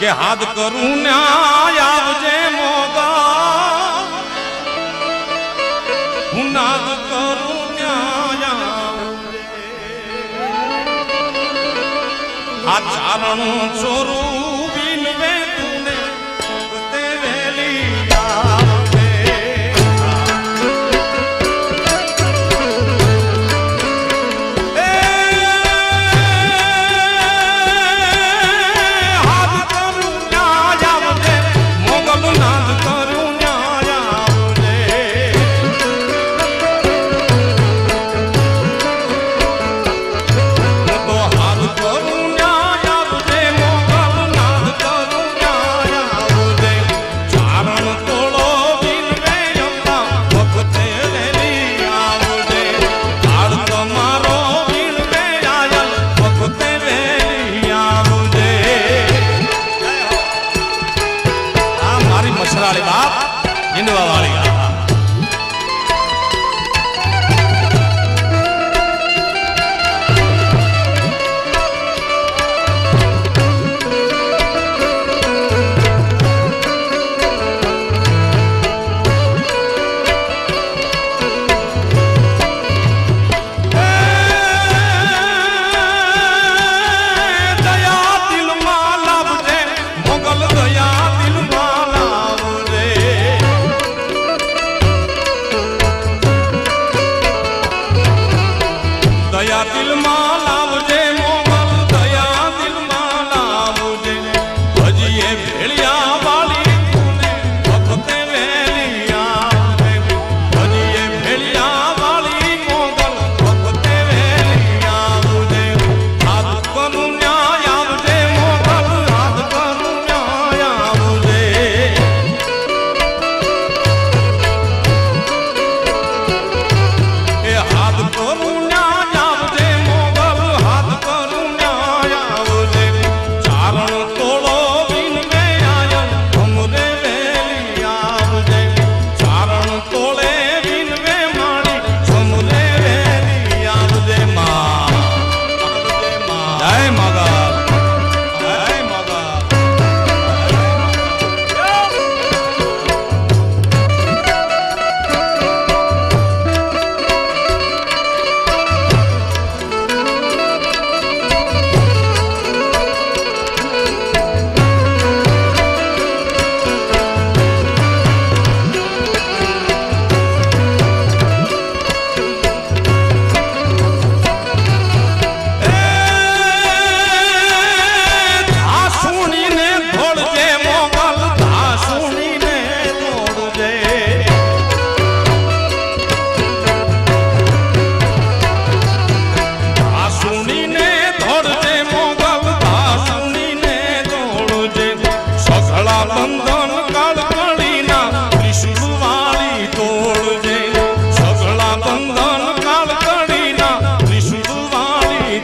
કે હાથ કરું ન્યાય આવજે મોગા હું નાદ કરું. આ ચારણ ચોરું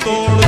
തോടും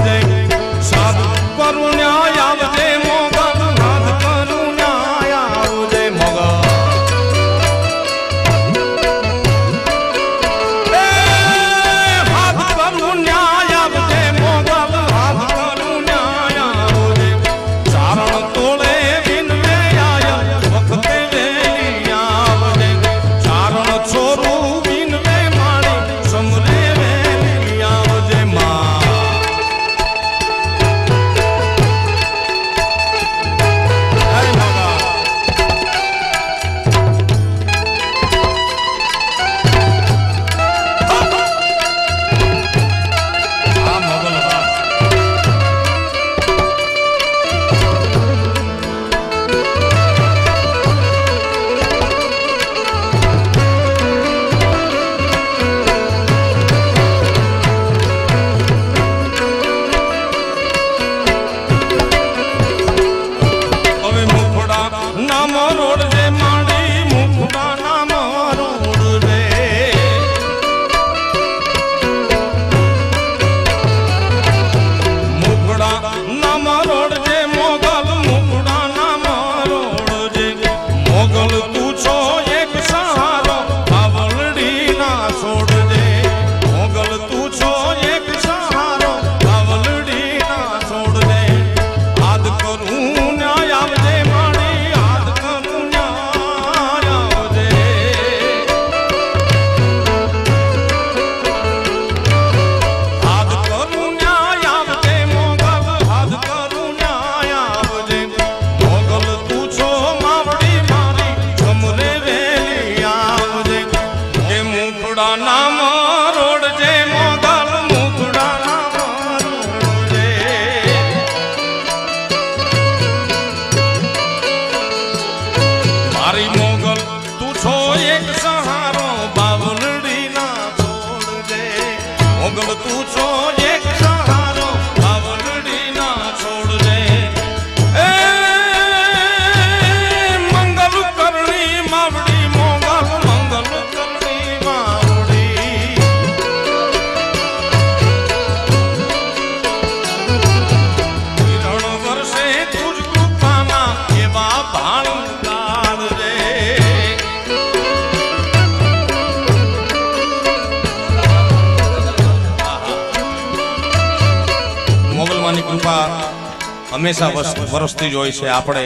હંમેશા વરસતી જ હોય છે આપણે.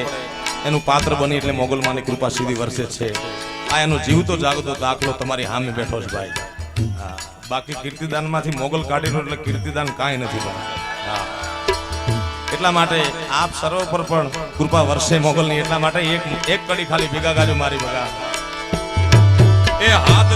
એનું પાત્ર બની એટલે મોગલમાની કૃપા સીધી વરસે છે. આ એનો જીવતો જાગતો દાખલો તમારી સામે બેઠો છે ભાઈ. હા. બાકી કીર્તિદાનમાંથી મોગલ કાઢેલું એટલે કીર્તિદાન કાંઈ નથી ભાઈ એટલા માટે આપ સર્વ પર પણ કૃપા વર્ષે મોગલની. એટલા માટે એક એક કડી ખાલી ભેગા ગાજો મારી ભગા એ હાથ